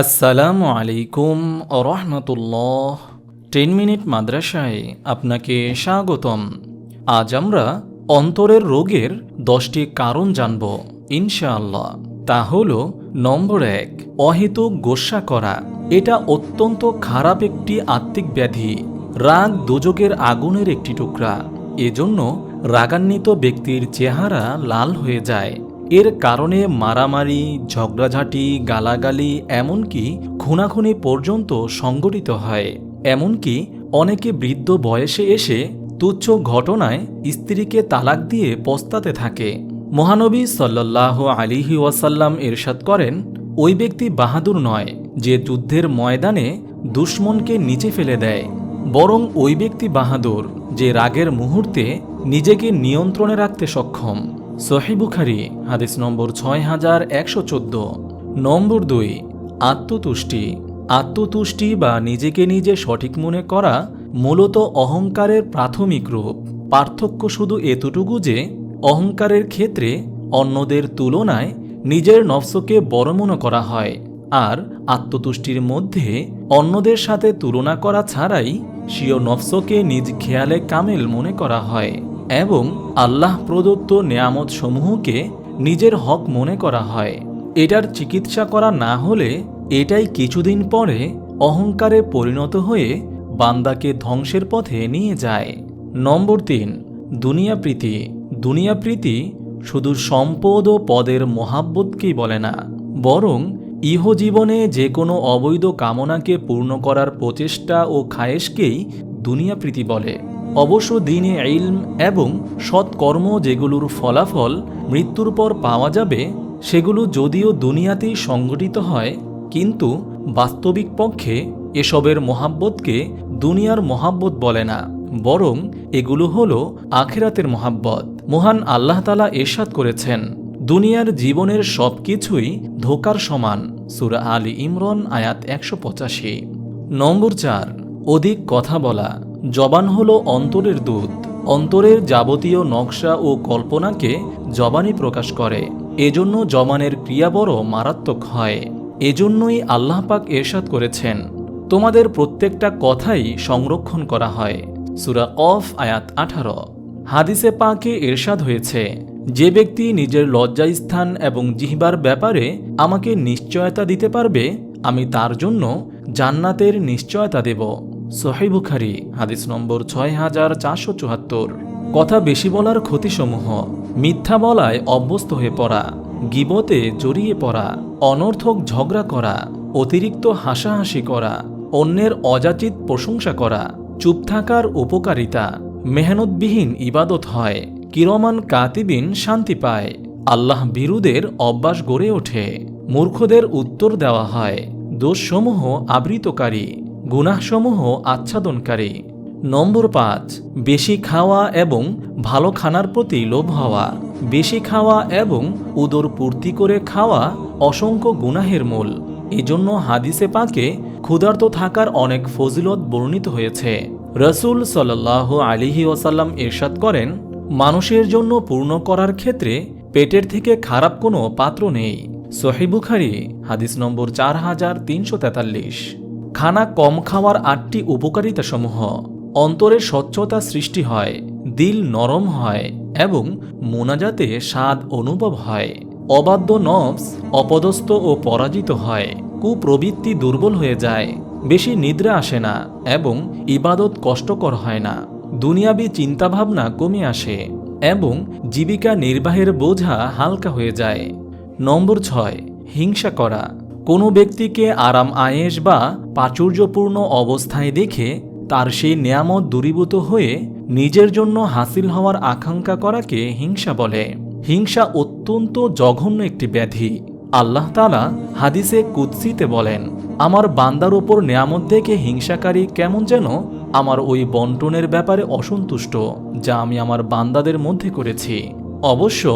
আসসালামু আলাইকুম রহমতুল্লাহ। Ten minute মাদ্রাসায় আপনাকে স্বাগতম। আজ আমরা অন্তরের রোগের দশটি কারণ জানব, ইনশাআল্লাহ। তা হল নম্বর এক, অহেতুক গোসা করা। এটা অত্যন্ত খারাপ একটি আত্মিক ব্যাধি, রাগ দুযোগের আগুনের একটি টুকরা। এজন্য রাগান্বিত ব্যক্তির চেহারা লাল হয়ে যায়। এর কারণে মারামারি, ঝগড়াঝাঁটি, গালাগালি এমনকি খুনাখুনি পর্যন্ত সংগঠিত হয়। এমনকি অনেকে বৃদ্ধ বয়সে এসে তুচ্ছ ঘটনায় স্ত্রীকে তালাক দিয়ে পস্তাতে থাকে। মহানবী সাল্লাহ আলিহি ওয়াসাল্লাম এরশাদ করেন, ওই ব্যক্তি বাহাদুর নয় যে যুদ্ধের ময়দানে দুশ্মনকে নিচে ফেলে দেয়, বরং ওই ব্যক্তি বাহাদুর যে রাগের মুহূর্তে নিজেকে নিয়ন্ত্রণে রাখতে সক্ষম। সহিবুখারি হাদিস নম্বর ছয় হাজার একশো চোদ্দ, নম্বর দুই, আত্মতুষ্টি। আত্মতুষ্টি বা নিজেকে নিজে সঠিক মনে করা মূলত অহংকারের প্রাথমিক রূপ। পার্থক্য শুধু এতটুকু যে, অহংকারের ক্ষেত্রে অন্যদের তুলনায় নিজের নফসকে বড় মনে করা হয়, আর আত্মতুষ্টির মধ্যে অন্যদের সাথে তুলনা করা ছাড়াই স্বীয় নফসকে নিজ খেয়ালে কামেল মনে করা হয়। এবং আল্লাহ প্রদত্ত নেয়ামত সমূহকে নিজের হক মনে করা হয়। এটার চিকিৎসা করা না হলে এটাই কিছুদিন পরে অহংকারে পরিণত হয়ে বান্দাকে ধ্বংসের পথে নিয়ে যায়। নম্বর তিন, দুনিয়া প্রীতি। দুনিয়া প্রীতি শুধু সম্পদ ও পদের মহাব্বতকেই বলে না, বরং ইহজীবনে যে কোনো অবৈধ কামনাকে পূর্ণ করার প্রচেষ্টা ও খায়েশকেই দুনিয়া প্রীতি বলে। অবশ্য দিনে ইলম এবং সৎকর্ম যেগুলোর ফলাফল মৃত্যুর পর পাওয়া যাবে, সেগুলো যদিও দুনিয়াতেই সংগঠিত হয়, কিন্তু বাস্তবিক পক্ষে এসবের মহাব্বতকে দুনিয়ার মহাব্বত বলে না, বরং এগুলো হল আখেরাতের মহাব্বত। মহান আল্লাহ তালা এরশাদ করেছেন, দুনিয়ার জীবনের সব কিছুই ধোকার সমান। সুরা আলী ইমরন আয়াত একশো পঁচাশি। নম্বর চার। অধিক কথা বলা, জবান হল অন্তরের দূত। অন্তরের যাবতীয় নকশা ও কল্পনাকে জবানই প্রকাশ করে। এজন্য জবানের ক্রিয়া বড় মারাত্মক হয়। এজন্যই আল্লাহ পাক এরশাদ করেছেন, তোমাদের প্রত্যেকটা কথাই সংরক্ষণ করা হয়। সুরা অফ আয়াত আঠারো। হাদিসে পাকে এরশাদ হয়েছে, যে ব্যক্তি নিজের লজ্জাস্থান এবং জিহবার ব্যাপারে আমাকে নিশ্চয়তা দিতে পারবে, আমি তার জন্য জান্নাতের নিশ্চয়তা দেব। সোহাইবুখারি হাদিস নম্বর ছয় হাজার চারশো চুয়াত্তর। কথা বেশি বলার ক্ষতিসমূহ মিথ্যা বলায় অভ্যস্ত হয়ে পড়া, গিবতে জড়িয়ে পড়া, অনর্থক ঝগড়া করা, অতিরিক্ত হাসাহাসি করা, অন্যের অযাচিত প্রশংসা করা, চুপ থাকার উপকারিতা, মেহনতবিহীন ইবাদত হয়, কিরমান কাতিবিন শান্তি পায়, আল্লাহ বিরুদের অভ্যাস গড়ে ওঠে, মূর্খদের উত্তর দেওয়া হয়, দোষসমূহ আবৃতকারী। গুনাহসমূহ আচ্ছাদনকারী। নম্বর পাঁচ, বেশি খাওয়া এবং ভালো খানার প্রতি লোভ হওয়া। বেশি খাওয়া এবং উদর পূর্তি করে খাওয়া অসংখ্য গুনাহের মূল। এজন্য হাদিসে পাকে ক্ষুধার্ত থাকার অনেক ফজিলত বর্ণিত হয়েছে। রসুল সাল্লাহ আলিহি ওসাল্লাম এরশাদ করেন, মানুষের জন্য পূর্ণ করার ক্ষেত্রে পেটের থেকে খারাপ কোনো পাত্র নেই। সহিবুখারি হাদিস নম্বর চার হাজার তিনশো তেতাল্লিশ। খানা কম খাওয়ার আটটি উপকারিতা সমূহ অন্তরের স্বচ্ছতা সৃষ্টি হয়, দিল নরম হয় এবং মোনাজাতে স্বাদ অনুভব হয়। অবাধ্য নফস অপদস্থ ও পরাজিত হয়, কুপ্রবৃত্তি দুর্বল হয়ে যায়, বেশি নিদ্রা আসে না এবং ইবাদত কষ্টকর হয় না। দুনিয়াবি চিন্তাভাবনা কমে আসে এবং জীবিকা নির্বাহের বোঝা হালকা হয়ে যায়। নম্বর ছয়, হিংসা করা। কোনো ব্যক্তিকে আরাম আয়েস বা প্রাচুর্যপূর্ণ অবস্থায় দেখে তার সেই নিয়ামত দূরীভূত হয়ে নিজের জন্য হাসিল হওয়ার আকাঙ্ক্ষা করাকে হিংসা বলে। হিংসা অত্যন্ত জঘন্য একটি ব্যাধি। আল্লাহ তালা হাদিসে কুৎসিতে বলেন, আমার বান্দার ওপর নিয়ামত দেখে হিংসাকারী কেমন যেন আমার ওই বন্টনের ব্যাপারে অসন্তুষ্ট, যা আমি আমার বান্দাদের মধ্যে করেছি। অবশ্য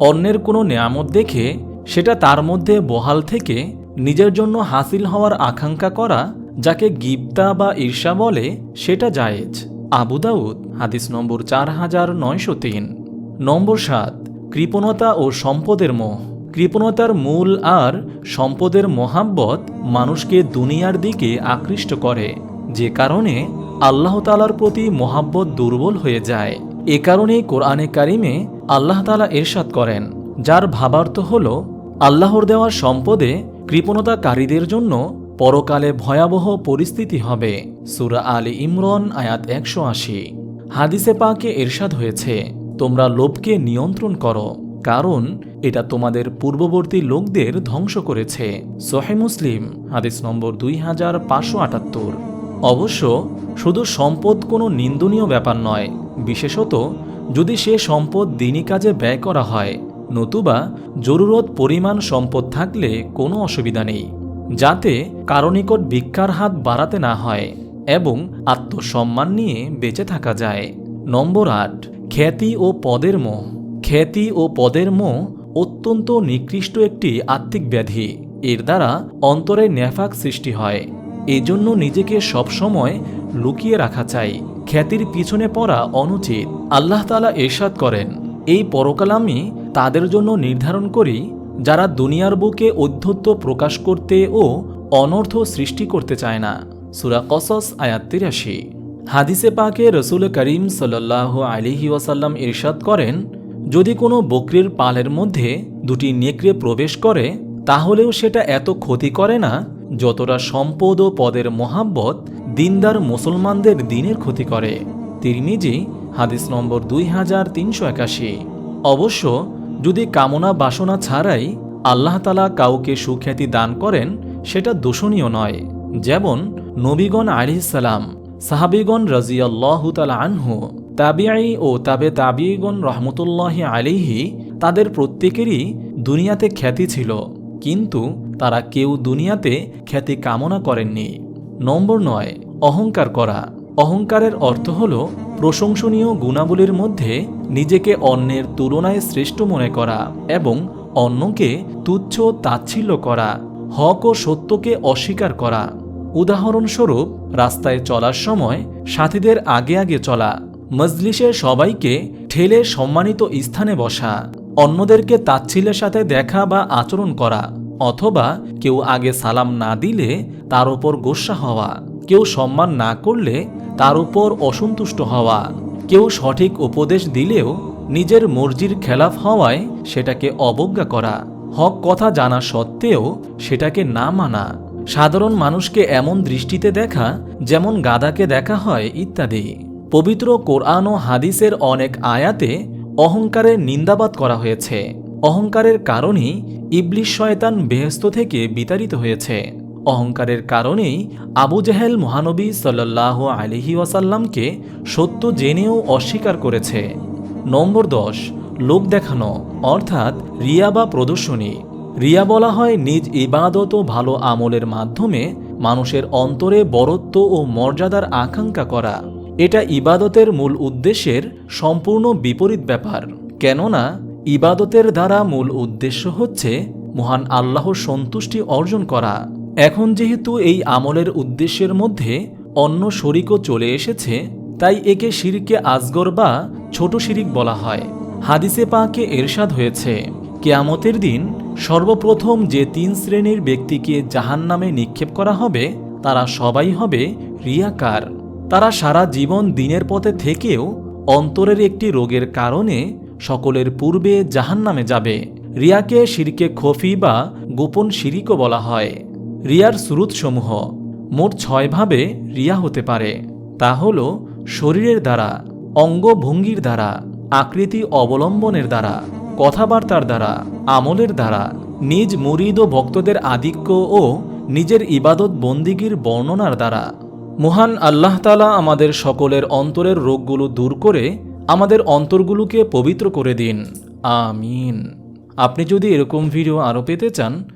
অন্যের কোনো নিয়ামত দেখে সেটা তার মধ্যে বহাল থেকে নিজের জন্য হাসিল হওয়ার আকাঙ্ক্ষা করা, যাকে গিপ্তা বা ঈর্ষা বলে, সেটা জায়েজ। আবু দাউদ, হাদিস নম্বর চার হাজার নয়শো তিন। নম্বর সাত, কৃপণতা ও সম্পদের মোহ। কৃপণতার মূল আর সম্পদের মহাব্বত মানুষকে দুনিয়ার দিকে আকৃষ্ট করে। যে কারণে আল্লাহ তালার প্রতি মহাব্বত দুর্বল হয়ে যায়। এ কারণেই কোরআনে কারিমে আল্লাহ তালা এরশাদ করেন, যার ভাবার্থ হল, আল্লাহর দেওয়া সম্পদে কৃপণতাকারীদের জন্য পরকালে ভয়াবহ পরিস্থিতি হবে। সুরা আলী ইমরন, আয়াত একশো আশি। হাদিসে পাকে এরশাদ হয়েছে, তোমরা লোভকে নিয়ন্ত্রণ করো, কারণ এটা তোমাদের পূর্ববর্তী লোকদের ধ্বংস করেছে। সোহে মুসলিম, হাদিস নম্বর দুই হাজার পাঁচশো আটাত্তর। অবশ্য শুধু সম্পদ কোনো নিন্দনীয় ব্যাপার নয়, বিশেষত যদি সে সম্পদ দিনই কাজে ব্যয় করা হয় নতুবা জরুরত পরিমাণ সম্পদ থাকলে কোনো অসুবিধা নেই, যাতে কারও নিকট ভিক্ষার হাত বাড়াতে না হয় এবং আত্মসম্মান নিয়ে বেঁচে থাকা যায়। নম্বর আট, খ্যাতি ও পদের মোহ। খ্যাতি ও পদের মোহ অত্যন্ত নিকৃষ্ট একটি আত্মিক ব্যাধি। এর দ্বারা অন্তরে নেফাক সৃষ্টি হয়। এজন্য নিজেকে সবসময় লুকিয়ে রাখা চাই। খ্যাতির পিছনে পড়া অনুচিত। আল্লাহ তালা এরশাদ করেন, এই পরকাল আমি তাদের জন্য নির্ধারণ করি, যারা দুনিয়ার বুকে অধ্যত্ব প্রকাশ করতে ও অনর্থ সৃষ্টি করতে চায় না। সুরা কসস, আয়াত তিরাশি। হাদিসে পাকে রসুল করিম সাল্লাহ আলিহি ওয়াসাল্লাম ইরশাদ করেন, যদি কোনো বকরির পালের মধ্যে দুটি নেকড়ে প্রবেশ করে, তাহলেও সেটা এত ক্ষতি করে না, যতটা সম্পদ ও পদের মহাব্বত দিনদার মুসলমানদের দিনের ক্ষতি করে। তিরমিজি, হাদিস নম্বর দুই হাজার তিনশো একাশি। অবশ্য যদি কামনা বাসনা ছাড়াই আল্লাহ তালা কাউকে সুখ্যাতি দান করেন, সেটা দোষণীয় নয়। যেমন নবীগণ আলিসাল্লাম সাহাবিগণ রাজিয়াল্লাহ আনহু, তাবিআই ও তাবে তাবিগণ রহমতুল্লাহ আলিহি তাদের প্রত্যেকেরই দুনিয়াতে খ্যাতি ছিল। কিন্তু তারা কেউ দুনিয়াতে খ্যাতি কামনা করেননি। নম্বর নয়, অহংকার করা। অহংকারের অর্থ হল প্রশংসনীয় গুণাবলীর মধ্যে নিজেকে অন্যের তুলনায় শ্রেষ্ঠ মনে করা এবং অন্যকে তুচ্ছ তাচ্ছিল্য করা, হক ও সত্যকে অস্বীকার করা। উদাহরণস্বরূপ, রাস্তায় চলার সময় সাথীদের আগে আগে চলা, মজলিসের সবাইকে ঠেলে সম্মানিত স্থানে বসা, অন্যদেরকে তাচ্ছিল্যের সাথে দেখা বা আচরণ করা, অথবা কেউ আগে সালাম না দিলে তার ওপর গোস্সা হওয়া। কেউ সম্মান না করলে তার উপর অসন্তুষ্ট হওয়া। কেউ সঠিক উপদেশ দিলেও নিজের মর্জির খেলাফ হওয়ায় সেটাকে অবজ্ঞা করা। হক কথা জানা সত্ত্বেও সেটাকে না মানা। সাধারণ মানুষকে এমন দৃষ্টিতে দেখা, যেমন গাদাকে দেখা হয়, ইত্যাদি। পবিত্র কোরআন ও হাদিসের অনেক আয়াতে অহংকারের নিন্দাবাদ করা হয়েছে। অহংকারের কারণেই ইবলিশ শয়তান বেহেস্ত থেকে বিতাড়িত হয়েছে। অহংকারের কারণেই আবু জাহেল মহানবী সাল্লাহ আলিহি ওয়াসাল্লামকে সত্য জেনেও অস্বীকার করেছে। নম্বর দশ, লোক দেখানো, অর্থাৎ রিয়া বা প্রদর্শনী। রিয়া বলা হয় নিজ ইবাদত ও ভালো আমলের মাধ্যমে মানুষের অন্তরে বরত্ব ও মর্যাদার আকাঙ্ক্ষা করা। এটা ইবাদতের মূল উদ্দেশ্যের সম্পূর্ণ বিপরীত ব্যাপার। কেননা, ইবাদতের দ্বারা মূল উদ্দেশ্য হচ্ছে মহান আল্লাহর সন্তুষ্টি অর্জন করা। এখন যেহেতু এই আমলের উদ্দেশ্যের মধ্যে অন্য শরিকও চলে এসেছে, তাই একে শিরিকে আজগর বা ছোট শিরিক বলা হয়। হাদিসে পাকে এরশাদ হয়েছে, কেয়ামতের দিন সর্বপ্রথম যে তিন শ্রেণির ব্যক্তিকে জাহান নামে নিক্ষেপ করা হবে, তারা সবাই হবে রিয়াকার। তারা সারা জীবন দিনের পথে থেকেও অন্তরের একটি রোগের কারণে সকলের পূর্বে জাহান নামে যাবে। রিয়াকে শিরকে খফি বা গোপন শিরিকও বলা হয়। রিয়ার সুরুতসমূহ মোট ছয়ভাবে রিয়া হতে পারে। তা হল শরীরের দ্বারা, অঙ্গভঙ্গির দ্বারা, আকৃতি অবলম্বনের দ্বারা, কথাবার্তার দ্বারা, আমলের দ্বারা, নিজ মুরিদ ও ভক্তদের আধিক্য ও নিজের ইবাদত বন্দিগির বর্ণনার দ্বারা। মহান আল্লাহ তালা আমাদের সকলের অন্তরের রোগগুলো দূর করে আমাদের অন্তরগুলোকে পবিত্র করে দিন। আমিন। আপনি যদি এরকম ভিডিও আরও পেতে চান